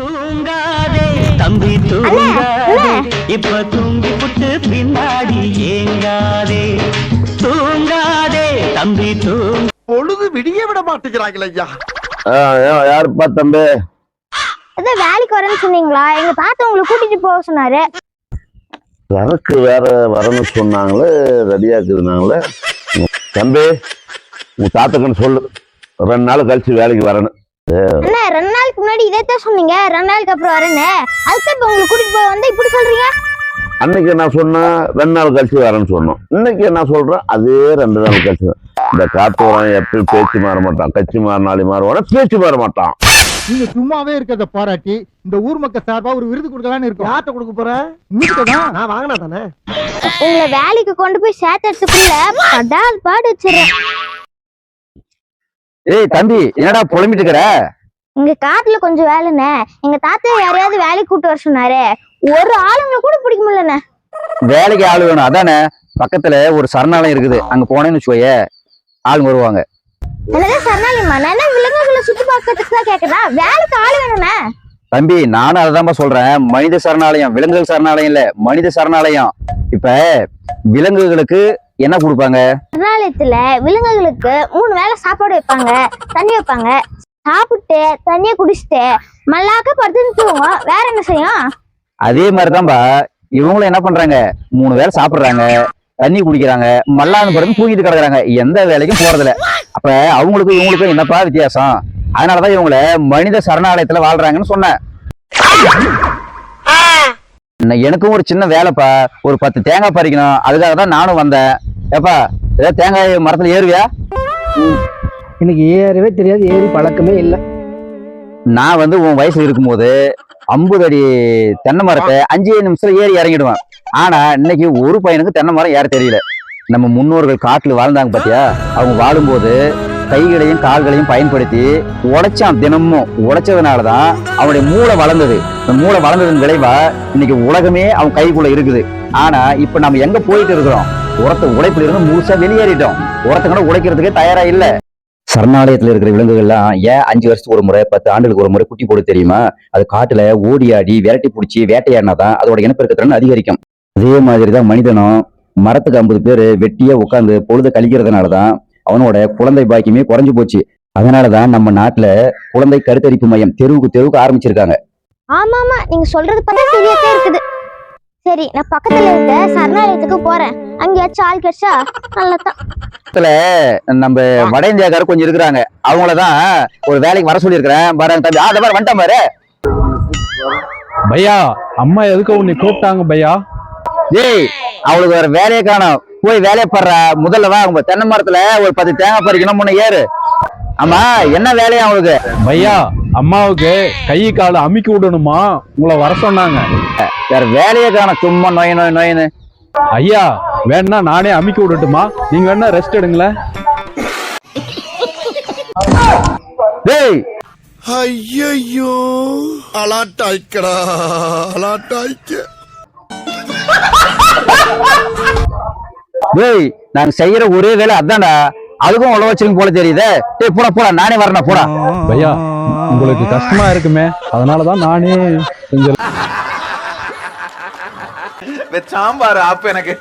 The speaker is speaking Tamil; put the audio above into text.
தூங்காதே. தம்பி தூங்காதே. இப்ப தூங்கி புட்டு பின்னாடி ஏங்காதே. தூங்காதே தம்பி தூங்க பொழுது விடிய விட மாட்டேங்கிறாங்களே ஐயா. யாருப்பா தம்பி? ஏதோ வேலைக்கு வரேன்னு சொன்னீங்களா? எங்க தாத்தா உங்களை கூட்டிட்டு போக சொன்னாரு. சரக்கு வேற வரணும்னு சொன்னாங்களே ரெடியா இருக்குதுனாங்களே தம்பி உங்க தாத்தக்கன்னு சொல்லு. ரெண்டு நாள் கழிச்சு வேலைக்கு வரணும் அண்ணா ரெண்டு முன்னாடி இதைத்தான் சொன்னீங்க? ரெண்டு நாளுக்கு அப்புறம் வரேன்னு. அதுக்கு இப்ப உங்களை கூட்டிட்டு போக வந்தா இப்படி சொல்றீங்க? அன்னைக்கு என்ன சொன்னேன் ரெண்டு நாள் கழிச்சு வரேன்னு சொன்னோம். இன்னைக்கு என்ன சொல்றேன் அதே ரெண்டு நாள் கழிச்சு. இந்த காத்தோரம் எப்பயும் பேச்சு மாற மாட்டான். கட்சி மாறினாலே மாறுவான பேச்சு மாற மாட்டான். நீங்க சும்மாவே இருக்கிறத பாராட்டி இந்த ஊர் மக்கள் சார்பா ஒரு விருது கொடுக்கலாம்னு இருக்கோம். யார்கிட்ட கொடுக்க போற? உங்களுக்கு தான். நான் வாங்கினா தானே? உங்களை வேலைக்கு கொண்டு போய் சேர்த்ததுக்குள்ள படால் பாடு வச்சிடுறேன். ஏய் தம்பி என்னடா புலம்பிட்டு இருக்கிற? எங்க காட்டுல கொஞ்சம் வேலைண்ணே. எங்க தாத்தா யாரையாவது வேலைக்கு கூட்டு வர சொன்னாரு. ஒரு ஆளுங்களை கூட பிடிக்க முடியலண்ணே. வேலைக்கு ஆள் வேணும். அதானே? பக்கத்துல ஒரு சரணாலயம் இருக்குது. அங்க போனேன்னு வச்சுக்கோயே ஆளுங்க வருவாங்க. என்னது சரணாலயமா? நான் விலங்குகளை சுத்தி பார்க்கறதுக்கு தான் கேக்குறா வேலைக்கு ஆள் வேணும்ண்ணே. தம்பி நானும் அதைதான்பா சொல்றேன். மனித சரணாலயம். விலங்குகள் சரணாலயம் இல்ல. மனித சரணாலயம். இப்ப விலங்குகளுக்கு என்ன கொடுப்பாங்க? சரணாலயத்துல விலங்குகளுக்கு மூணு வேளை சாப்பாடு வைப்பாங்க தண்ணி வைப்பாங்க. சாப்பிட்டு தண்ணிய குடிச்சிட்டு மல்லாக்க படுத்து தூங்கும் வேற என்ன செய்யும்? அதே மாதிரிதான்பா. இவங்களும் என்ன பண்றாங்க? மூணு வேளை சாப்பிடுறாங்க தண்ணி குடிக்கிறாங்க மல்லாந்து பிறகு தூங்கிட்டு கிடக்குறாங்க. எந்த வேலைக்கும் போறதில்ல. அப்ப அவங்களுக்கும் இவங்களுக்கும் என்னப்பா வித்தியாசம்? அதனாலதான் இவங்கள மனித சரணாலயத்துல வாழ்றாங்கன்னு சொன்னேன். எனக்கும் ஒரு சின்ன வேலைப்பா. ஒரு பத்து தேங்காய் பறிக்கணும். அதுக்காக தான் நானும் வந்தேன். ஏப்பா ஏதாவது தேங்காய் மரத்துல ஏறுவியா? எனக்கு ஏறவே தெரியாது ஏறி பழக்கமே இல்லை. நான் வந்து உன் வயசுல இருக்கும்போது ஐம்பது அடி தென்னை மரத்தை அஞ்சே நிமிஷத்துல ஏறி இறங்கிடுவேன். ஆனா இன்னைக்கு ஒரு பையனுக்கு தென்னை மரம் ஏற தெரியல. நம்ம முன்னோர்கள் காட்டுல வாழ்ந்தாங்க பாத்தியா? அவங்க வாழும்போது கைகளையும் கால்களையும் பயன்படுத்தி உடைச்சான் தினமும். உடைச்சதுனாலதான் அவனுடைய மூளை வளர்ந்தது. இந்த மூளை வளர்ந்ததன் விளைவா இன்னைக்கு உலகமே அவன் கைக்குள்ள இருக்குது. ஆனா இப்ப நம்ம எங்க போயிட்டு இருக்கிறோம்? உரத்தை உழைப்புல இருந்து முழுசா வெளியேறிட்டோம். உரத்தை கூட உழைக்கிறதுக்கே தயாரா இல்லை. சரணாலயத்துல இருக்கிற விலங்குகள்லாம் ஏன் அஞ்சு வருஷத்துக்கு ஒரு முறை பத்து ஆண்டுகளுக்கு ஒரு முறை குட்டி போட தெரியுமா? அது காட்டுல ஓடி ஆடி விரட்டி பிடிச்சி வேட்டையாடினாதான் அதோட இனப்பெருக்கத்திறன் அதிகரிக்கும். அதே மாதிரி தான் மனிதனும் மரத்துக்கு ஐம்பது பேர் வெட்டியா உட்காந்து பொழுத கழிக்கிறதுனாலதான் அவனோட குழந்தை பாக்கியமே குறைஞ்சு போச்சு. அதனாலதான் நம்ம நாட்டுல குழந்தை கருத்தரிப்பு மையம் தெருவுக்கு தெருவுக்கு ஆரம்பிச்சிருக்காங்க. ஆமா ஆமா நீங்க சொல்றது பார்த்தா சரியாத்தான் இருக்குது. சரி நான் பக்கத்துல இருக்க சரணாலயத்துக்கு போறேன். அங்கேயாச்சும் ஆள் கிடைச்சா நல்லதான் நம்ம வட இந்தியாக்காரர் கொஞ்சம் இருக்கிறாங்க. அவங்களதான் ஒரு வேலைக்கு வர சொல்லியிருக்கிறேன் பாருங்க தம்பி இந்த மாதிரி வந்துட்டேன் பாரு. பையா அம்மா எதுக்கு உன்னை கூப்பிட்டாங்க பையா? டேய் அவளுக்கு வேற வேலையை காணோம். போய் வேலையை பாடுற. முதல்ல வா உங்க தென்னை மரத்துல ஒரு பத்து தேங்காய் பறிக்கணும் முன்ன ஏறு. ஆமா என்ன வேலையா அவளுக்கு? பையா அம்மாவுக்கு கை காலை அமுக்கி விடணுமா? உங்களை வர சொன்னாங்க. வேற வேலையை காணோம். சும்மா நோய் நோய் நோயின்னு ஐயா வேணா நானே அமுக்கி விடட்டுமா? நீங்க வேணா ரெஸ்ட் எடுங்களேன். டேய்! ஐயோ அலாட்டாய்க்கடா அலாட்டாய்க்க. டேய் நாங்க செய்யற ஒரே வேலை அதான்டா. அதுக்கும் உழவு வச்சிருக்கும் போல தெரியுதே. டேய் போடா போடா நானே வரணும் போடா. பையா உங்களுக்கு கஷ்டமா இருக்குமே. அதனாலதான் நானே செஞ்ச சாம்பார் ஆப்பு எனக்கு.